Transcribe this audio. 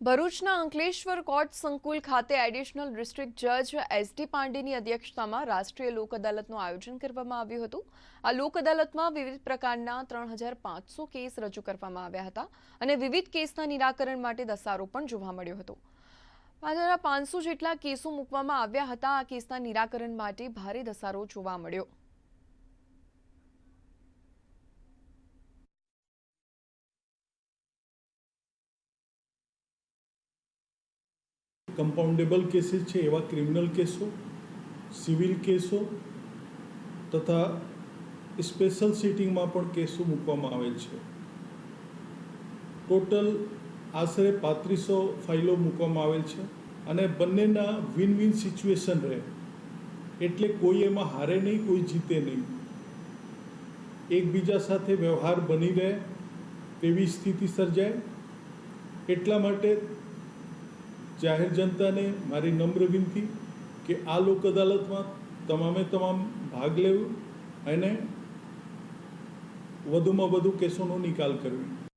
ભરૂચના અંકલેશ્વર કોર્ટ સંકુલ ખાતે એડિશનલ ડિસ્ટ્રિક્ટ જજ એસડી પાંડેની અધ્યક્ષતામાં રાષ્ટ્રીય લોક અદાલતનું આયોજન કરવામાં આવ્યું હતું. આ લોક અદાલતમાં વિવિધ પ્રકારના ત્રણ હજાર પાંચસો કેસ રજૂ કરવામાં આવ્યા હતા અને વિવિધ કેસના નિરાકરણ માટે દસારો પણ જોવા મળ્યો હતો. પાંચ પાંચસો જેટલા કેસો મૂકવામાં આવ્યા હતા. આ કેસના નિરાકરણ માટે ભારે દસારો જોવા મળ્યો. કમ્પાઉન્ડેબલ કેસીસ છે એવા ક્રિમિનલ કેસો સિવિલ કેસો તથા સ્પેશિયલ સિટિંગમાં પણ કેસો મૂકવામાં આવેલ છે. ટોટલ આશરે પાંત્રીસો ફાઇલો મૂકવામાં આવેલ છે અને બંનેના વિન વિન સિચ્યુએશન રહે. એટલે કોઈ એમાં હારે નહીં, કોઈ જીતે નહીં. એકબીજા સાથે વ્યવહાર બની રહે તેવી સ્થિતિ સર્જાય. એટલા માટે જાહેર જનતાને મારી નમ્ર વિનંતી કે આ લોક અદાલતમાં તમામે તમામ ભાગ લેવું અને વધુમાં વધુ કેસોનો નિકાલ કરવી.